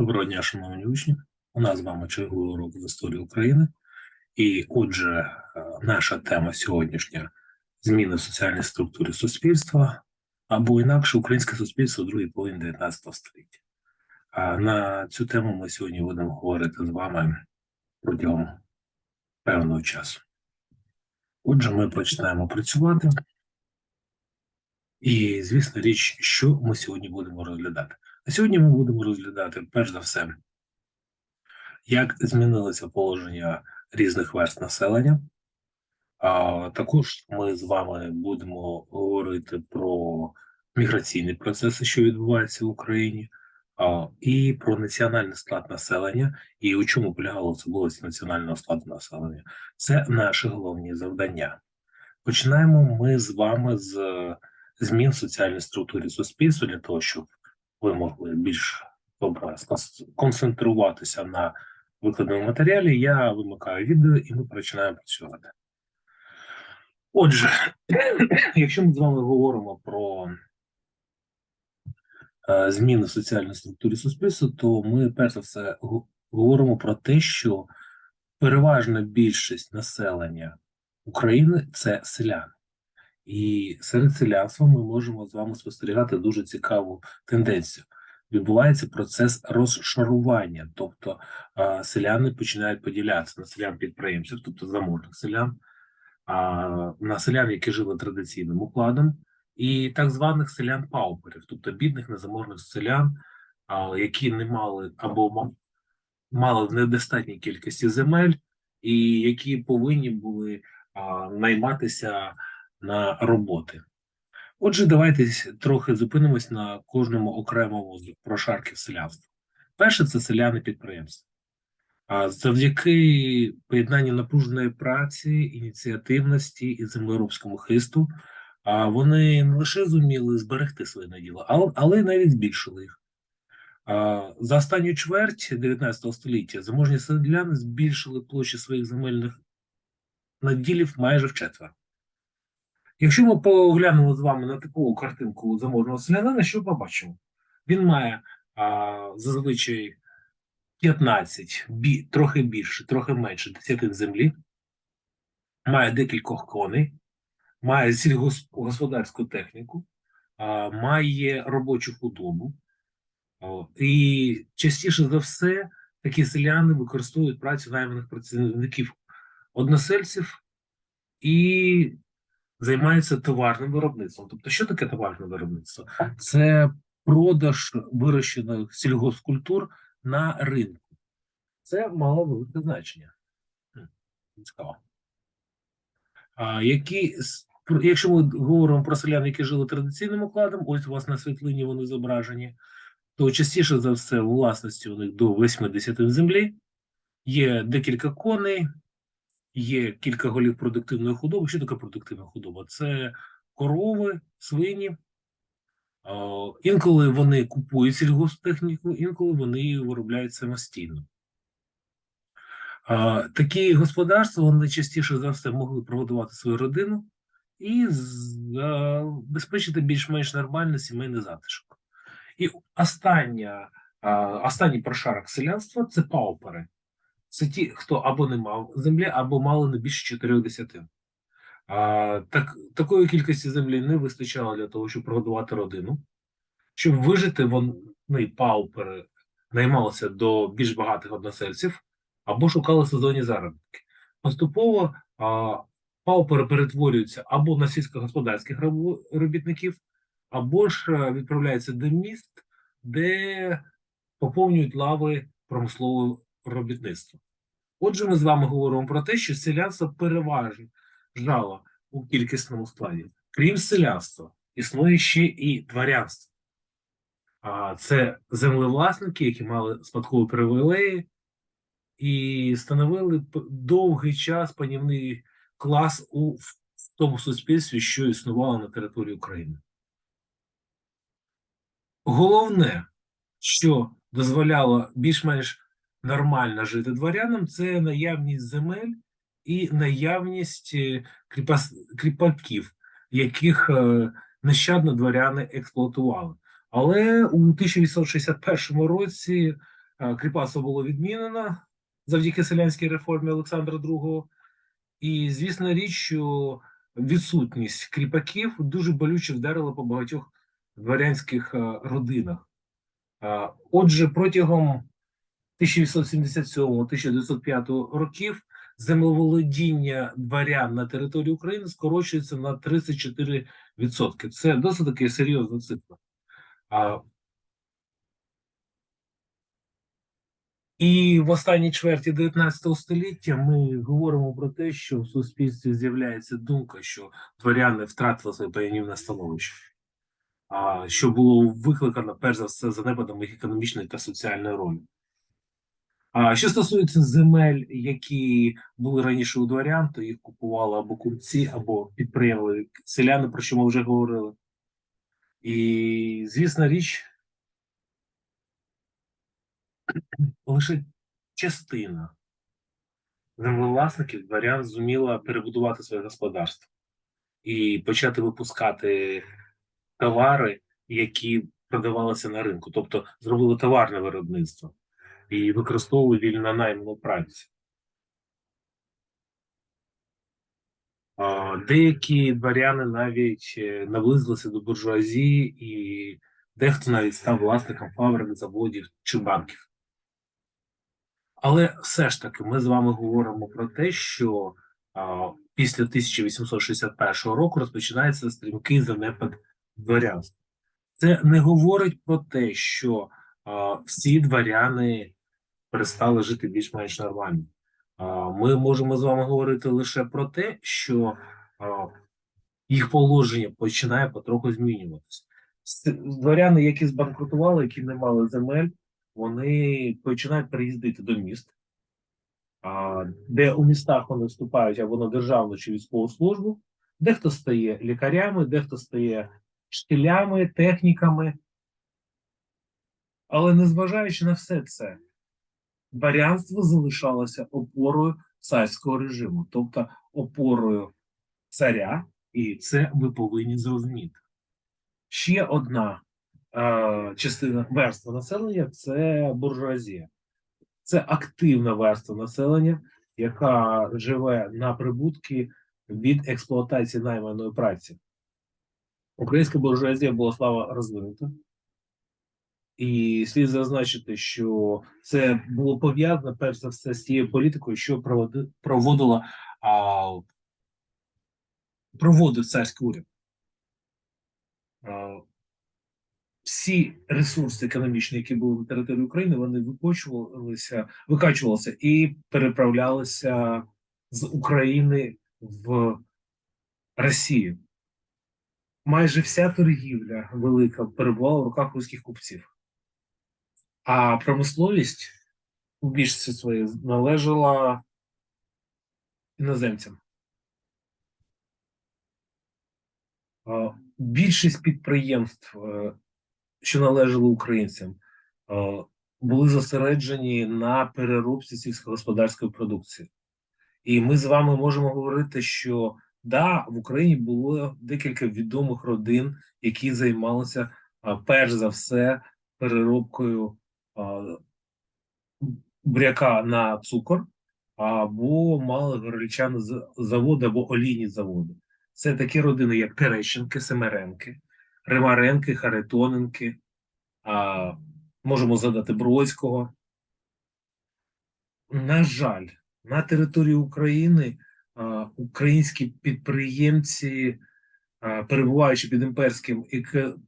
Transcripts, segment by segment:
Доброго дня, шановні учні. У нас з вами черговий урок з історії України. І отже, е, наша тема сьогоднішня зміни в соціальній структурі суспільства або інакше українське суспільство у другій половині 19 століття. А на цю тему ми сьогодні будемо говорити з вами протягом певного часу. Отже, ми починаємо працювати. І, звісно, річ, що ми сьогодні будемо розглядати. Сьогодні ми будемо розглядати, перш за все, як змінилося положення різних верст населення. А також ми з вами будемо говорити про міграційні процеси, що відбуваються в Україні, а, і про національний склад населення, і у чому полягала особливість національного складу населення. Це наші головні завдання. Починаємо ми з вами з змін в соціальній структурі суспільства для того, щоб ви могли більш добре концентруватися на викладеному матеріалі. Я вимикаю відео і ми починаємо працювати. Отже, якщо ми з вами говоримо про е, зміни в соціальній структурі суспільства, то ми перш за все говоримо про те, що переважна більшість населення України це селяни. І серед селянства ми можемо з вами спостерігати дуже цікаву тенденцію. Відбувається процес розшарування, тобто селяни починають поділятися на селян-підприємців, тобто заможних селян, на селян, які жили традиційним укладом, і так званих селян-пауперів, тобто бідних незаможних селян, які не мали або мали в недостатній кількості земель, і які повинні були найматися на роботи. Отже, давайте трохи зупинимось на кожному окремому з прошарків селянства. Перше це селяни підприємства. А завдяки поєднанню напруженої праці, ініціативності і землеробському хисту, а вони не лише зуміли зберегти своє наділо, але, й навіть збільшили їх. За останню чверть 19 століття заможні селяни збільшили площі своїх земельних наділів майже вчетверо. Якщо ми поглянемо з вами на таку картинку заможного селянина, що побачимо? Він має а, зазвичай 15, бі, трохи більше, трохи менше десятин землі, має декількох коней, має сільгосподарську техніку, а, має робочу худобу. О, І частіше за все такі селяни використовують працю найманих працівників односельців і займаються товарним виробництвом. Тобто, що таке товарне виробництво? Це продаж вирощених сільгоспкультур на ринку. Це мало велике значення. Цікаво. А які, якщо ми говоримо про селян, які жили традиційним укладом, ось у вас на світлині вони зображені, то частіше за все власності у них до 80 землі, є декілька коней, є кілька голів продуктивної худоби. Що таке продуктивна худоба? Це корови, свині. О, інколи вони купують сільгосптехніку, інколи вони її виробляють самостійно. А, такі господарства вони частіше за все могли прогодувати свою родину і забезпечити більш-менш нормальний сімейний затишок. І остання, останній прошарок селянства це паупери. Це ті, хто або не мав землі, або мали не більше чотирьох десятин. А, так, такої кількості землі не вистачало для того, щоб прогодувати родину. Щоб вижити, вони паупери наймалися до більш багатих односельців або шукали сезонні заробітки. Поступово а, паупери перетворюються або на сільськогосподарських робітників, або ж е, відправляються до міст, де поповнюють лави промислового робітництва. Отже, ми з вами говоримо про те, що селянство переважно жало у кількісному складі. Крім селянства, існує ще і дворянство. А це землевласники, які мали спадкові привілеї і становили довгий час панівний клас у тому суспільстві, що існувало на території України. Головне, що дозволяло більш-менш нормально жити дворянам, це наявність земель і наявність е, кріпас, кріпаків, яких е, нещадно дворяни експлуатували. Але у 1861 році е, кріпацтво було відмінено завдяки селянській реформі Олександра II. І звісна річ, що відсутність кріпаків дуже болюче вдарила по багатьох дворянських родинах. Отже, протягом 1877-1905 років землеволодіння дворян на території України скорочується на 34%. Це досить таки серйозна цифра. А, І в останній чверті 19 століття ми говоримо про те, що в суспільстві з'являється думка, що дворяни втратили своє паянівне становище, що було викликано перш за все занепадом їх економічної та соціальної ролі. А що стосується земель, які були раніше у дворян, то їх купували або купці, або підприємили селяни, про що ми вже говорили. І звісна річ, лише частина землевласників дворян зуміла перебудувати своє господарство і почати випускати товари, які продавалися на ринку, тобто зробили товарне виробництво і використовували вільно найману працю. Деякі дворяни навіть е, наблизилися до буржуазії, і дехто навіть став власником фабрик, заводів чи банків. Але все ж таки ми з вами говоримо про те, що а, після 1861 року розпочинається стрімкий занепад дворянства. Це не говорить про те, що а, всі дворяни перестали жити більш-менш нормально. Ми можемо з вами говорити лише про те, що їх положення починає потроху змінюватися. Дворяни, які збанкрутували, які не мали земель, вони починають приїздити до міст, де у містах вони вступають або на державну чи військову службу, дехто стає лікарями, дехто стає вчителями, техніками. Але незважаючи на все це, дворянство залишалося опорою царського режиму, тобто опорою царя, і це ви повинні зрозуміти. Ще одна е, частина верства населення це буржуазія. Це активна верства населення, яка живе на прибутки від експлуатації найманої праці. Українська буржуазія була слава розвинута. І слід зазначити, що це було пов'язано перш за все з тією політикою, що проводи- проводила а, проводив царський уряд. А, всі ресурси економічні, які були на території України, вони викочувалися, викачувалися і переправлялися з України в Росію. Майже вся торгівля велика перебувала в руках руських купців. А промисловість у більшості своїй належала іноземцям. Більшість підприємств, е, що належали українцям, були зосереджені на переробці сільськогосподарської продукції. І ми з вами можемо говорити, що да, в Україні було декілька відомих родин, які займалися перш за все переробкою буряка на цукор, або мали горілчани з- заводи або олійні заводи. Це такі родини, як Терещенки, Семеренки, Римаренки, Харитоненки, а, можемо згадати Бродського. На жаль, на території України а, українські підприємці, перебуваючи під імперським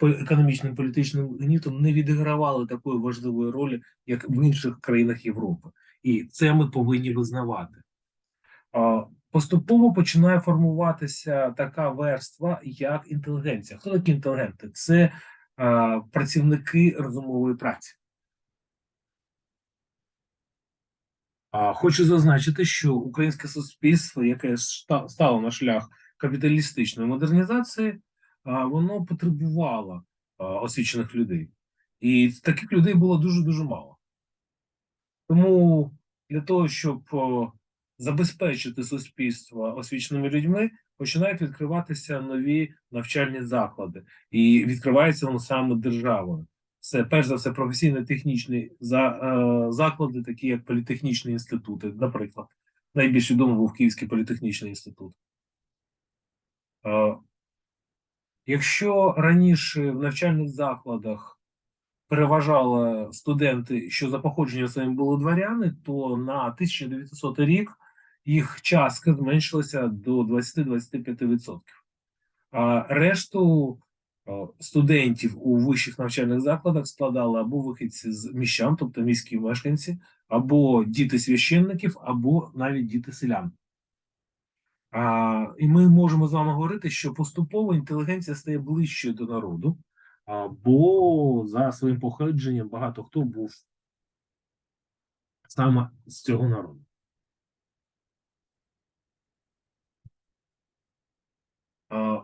економічним політичним гнітом, не відігравали такої важливої ролі, як в інших країнах Європи. І це ми повинні визнавати. Поступово починає формуватися така верства, як інтелігенція. Хто такі інтелігенти? Це а, працівники розумової праці. Хочу зазначити, що українське суспільство, яке стало на шлях капіталістичної модернізації, воно потребувало освічених людей. І таких людей було дуже-дуже мало. Тому для того, щоб забезпечити суспільство освіченими людьми, починають відкриватися нові навчальні заклади, і відкривається воно саме державою. Це перш за все професійно-технічні е, заклади, такі як політехнічні інститути, наприклад. Найбільш відомий був Київський політехнічний інститут. Якщо раніше в навчальних закладах переважали студенти, що за походженням своїм були дворяни, то на 1900 рік їх частка зменшилася до 20-25%. А решту студентів у вищих навчальних закладах складали або вихідці з міщан, тобто міські мешканці, або діти священників, або навіть діти селян. А, і ми можемо з вами говорити, що поступово інтелігенція стає ближчою до народу, а, бо за своїм походженням багато хто був саме з цього народу. А,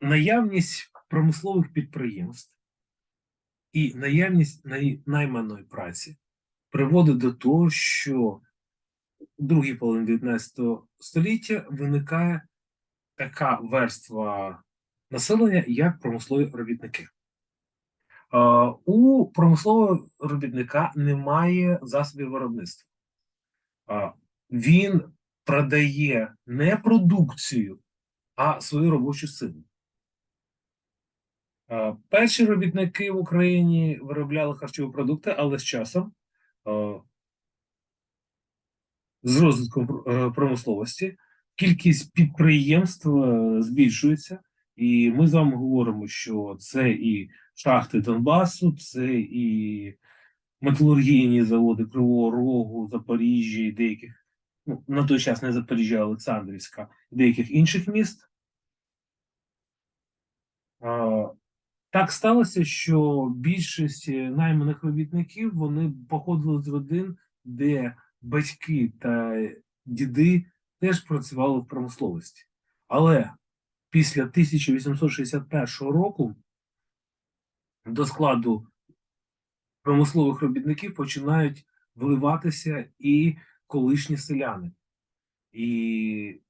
наявність промислових підприємств і наявність най- найманої праці приводить до того, що у другій половині 19 століття виникає така верства населення, як промислові робітники. У промислового робітника немає засобів виробництва. Він продає не продукцію, а свою робочу силу. Перші робітники в Україні виробляли харчові продукти, але з часом, з розвитком е, промисловості, кількість підприємств е, збільшується, і ми з вами говоримо, що це і шахти Донбасу, це і металургійні заводи Кривого Рогу, Запоріжжя і деяких, ну, на той час не Запоріжжя, а Олександрівська, деяких інших міст. Так сталося, що більшість е, найманих робітників вони походили з родин, де батьки та діди теж працювали в промисловості. Але після 1861 року до складу промислових робітників починають вливатися і колишні селяни. І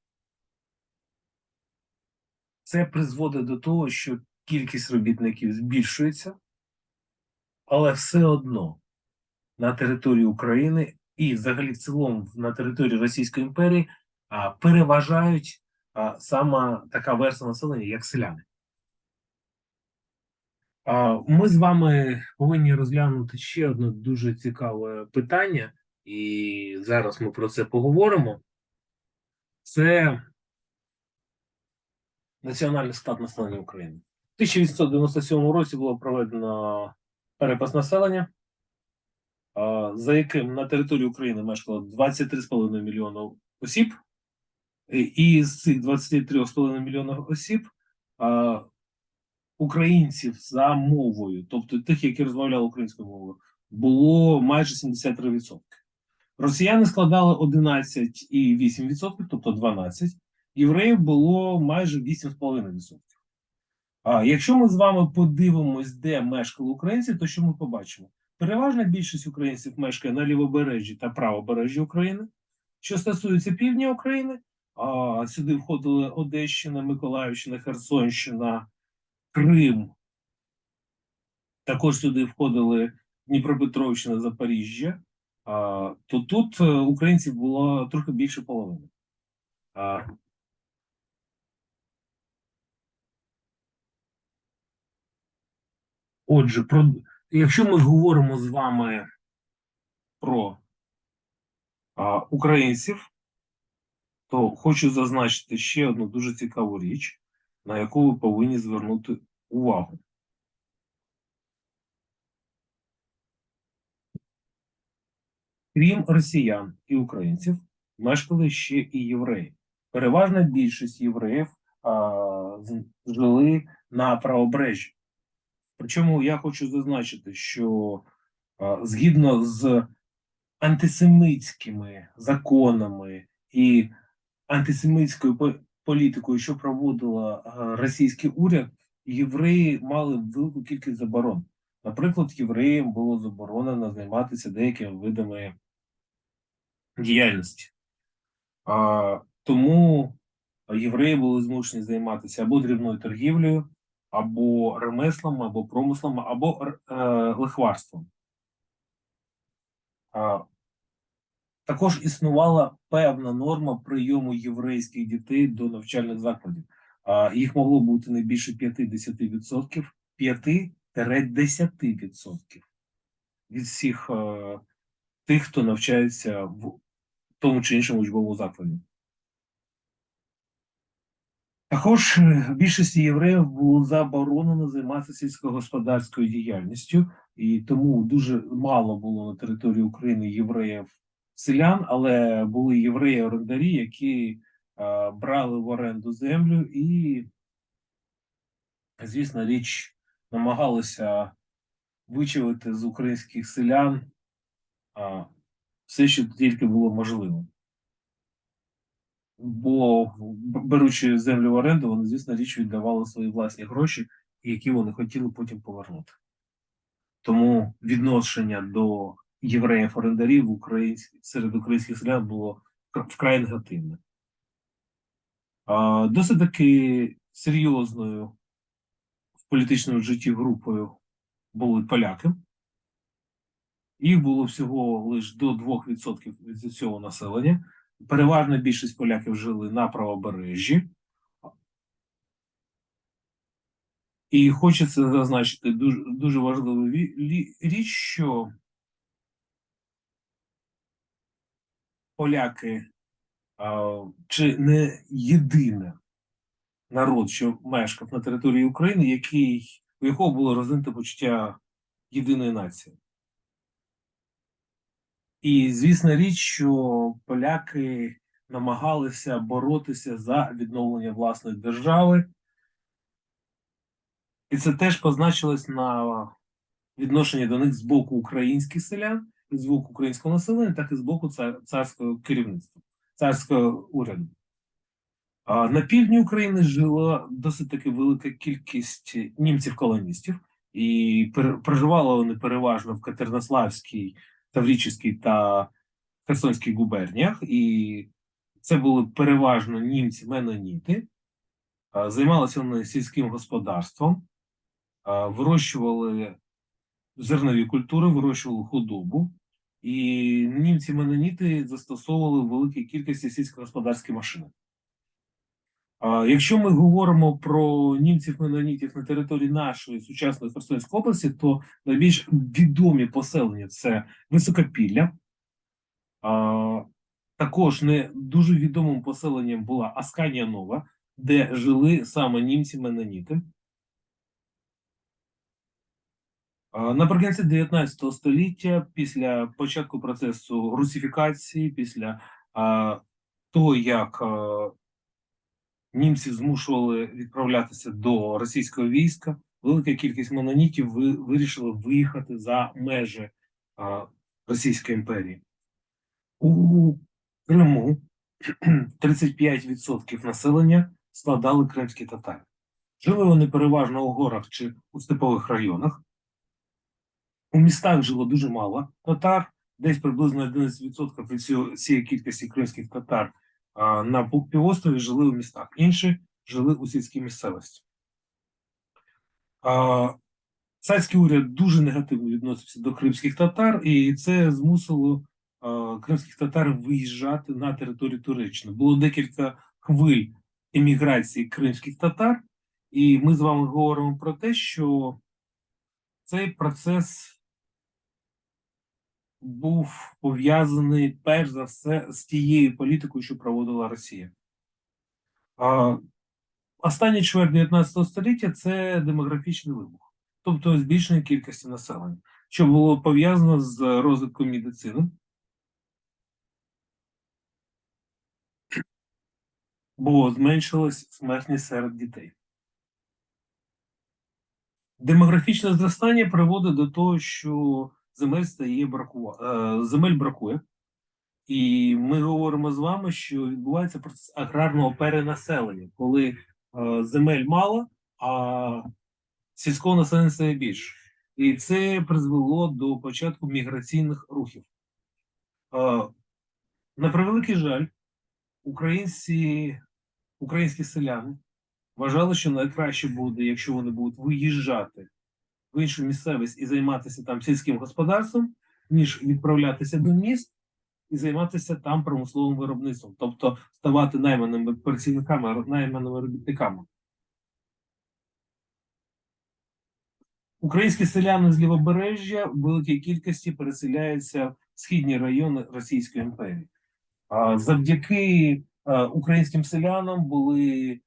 це призводить до того, що кількість робітників збільшується, але все одно на території України і взагалі в цілому на території Російської імперії переважають саме така верства населення, як селяни. Ми з вами повинні розглянути ще одне дуже цікаве питання, і зараз ми про це поговоримо. Це національний склад населення України. У 1897 році було проведено перепис населення, за яким на території України мешкало 23,5 мільйона осіб, і з цих 23,5 мільйона осіб українців за мовою, тобто тих, які розмовляли українською мовою, було майже 73%. Росіяни складали 11,8%, тобто 12%. Євреїв було майже 8,5%. А якщо ми з вами подивимось, де мешкали українці, то що ми побачимо? Переважна більшість українців мешкає на лівобережжі та правобережжі України. Що стосується півдня України, а, сюди входили Одещина, Миколаївщина, Херсонщина, Крим. Також сюди входили Дніпропетровщина, Запоріжжя. То тут е, українців було трохи більше половини. Отже, про, якщо ми говоримо з вами про а, українців, то хочу зазначити ще одну дуже цікаву річ, на яку ви повинні звернути увагу. Крім росіян і українців, мешкали ще і євреї. Переважна більшість євреїв а, жили на правобережжі. Причому я хочу зазначити, що згідно з антисемитськими законами і антисемитською політикою, що проводила російський уряд, євреї мали велику кількість заборон. Наприклад, євреям було заборонено займатися деякими видами діяльності. Тому євреї були змушені займатися або дрібною торгівлею, або ремеслами, або промислами, або е, лихварством. А, Також існувала певна норма прийому єврейських дітей до навчальних закладів. А, Їх могло бути не більше 5-10%, 5-10% від всіх е, тих, хто навчається в тому чи іншому учбовому закладі. Також е, більшості євреїв було заборонено займатися сільськогосподарською діяльністю, і тому дуже мало було на території України євреїв селян, але були євреї-орендарі, які е, брали в оренду землю і, звісно, річ намагалися вичавити з українських селян а, все, що тільки було можливо. Бо, беручи землю в оренду, вони, звісно, річ віддавали свої власні гроші, які вони хотіли потім повернути. Тому відношення до євреїв-орендарів серед українських селян було вкрай негативне. Досить таки серйозною в політичному житті групою були поляки. Їх було всього лише до 2% від усього населення. Переважна більшість поляків жили на правобережжі. І хочеться зазначити дуже, дуже важливу річ, що поляки чи не єдиний народ, що мешкав на території України, який, у якого було розвинуте почуття єдиної нації. І звісна річ, що поляки намагалися боротися за відновлення власної держави, і це теж позначилось на відношенні до них з боку українських селян, з боку українського населення, так і з боку цар- царського керівництва, царського уряду. На півдні України жила досить таки велика кількість німців-колоністів, і проживали вони переважно в Катеринославській, Таврічській та Херсонській губерніях, і це були переважно німці-меноніти. Займалися вони сільським господарством, вирощували зернові культури, вирощували худобу, і німці-меноніти застосовували в великій кількості сільськогосподарські машини. Якщо ми говоримо про німців-менонітів на території нашої сучасної Херсонської області, то найбільш відомі поселення це Високопілля. Також не дуже відомим поселенням була Асканія Нова, де жили саме німці-меноніти. Наприкінці 19 століття, після початку процесу русифікації, після того, як німців змушували відправлятися до російського війська, велика кількість мононітів ви, вирішили виїхати за межі Російської імперії. У Криму 35% населення складали кримські татари. Жили вони переважно у горах чи у степових районах. У містах жило дуже мало татар, десь приблизно 11% від цієї кількості кримських татар на півострові жили у містах, інші жили у сільській місцевості. Царський уряд дуже негативно відносився до кримських татар, і це змусило кримських татар виїжджати на територію Туреччини. Було декілька хвиль еміграції кримських татар, і ми з вами говоримо про те, що цей процес був пов'язаний перш за все з тією політикою, що проводила Росія. А, Останній чверть 19 століття це демографічний вибух, тобто збільшення кількості населення, що було пов'язано з розвитком медицини. Бо зменшилась смертність серед дітей. Демографічне зростання приводить до того, що земель стає бракува... е, земель бракує, і ми говоримо з вами, що відбувається процес аграрного перенаселення, коли е, земель мало, а сільського населення стає більше. І це призвело до початку міграційних рухів. Е, на превеликий жаль, українці, українські селяни вважали, що найкраще буде, якщо вони будуть виїжджати в іншу місцевість і займатися там сільським господарством, ніж відправлятися до міст і займатися там промисловим виробництвом, тобто ставати найманими працівниками, найманими робітниками. Українські селяни з лівобережжя в великій кількості переселяються в східні райони Російської імперії. Завдяки е, українським селянам були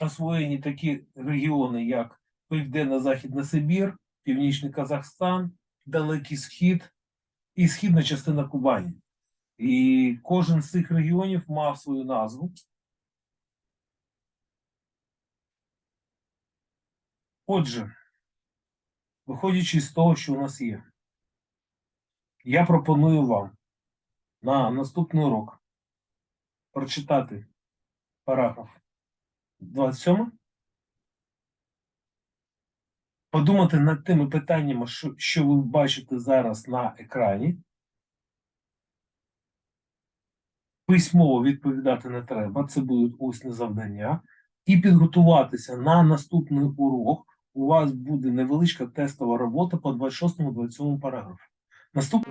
освоєні такі регіони, як Південно-Західна Сибір, Північний Казахстан, Далекий Схід і східна частина Кубані. І кожен з цих регіонів мав свою назву. Отже, виходячи з того, що у нас є, я пропоную вам на наступний урок прочитати параграф 27, подумати над тими питаннями, що, ви бачите зараз на екрані. Письмово відповідати не треба, це будуть усні завдання. І підготуватися на наступний урок. У вас буде невеличка тестова робота по 26-27 параграфу. Наступ...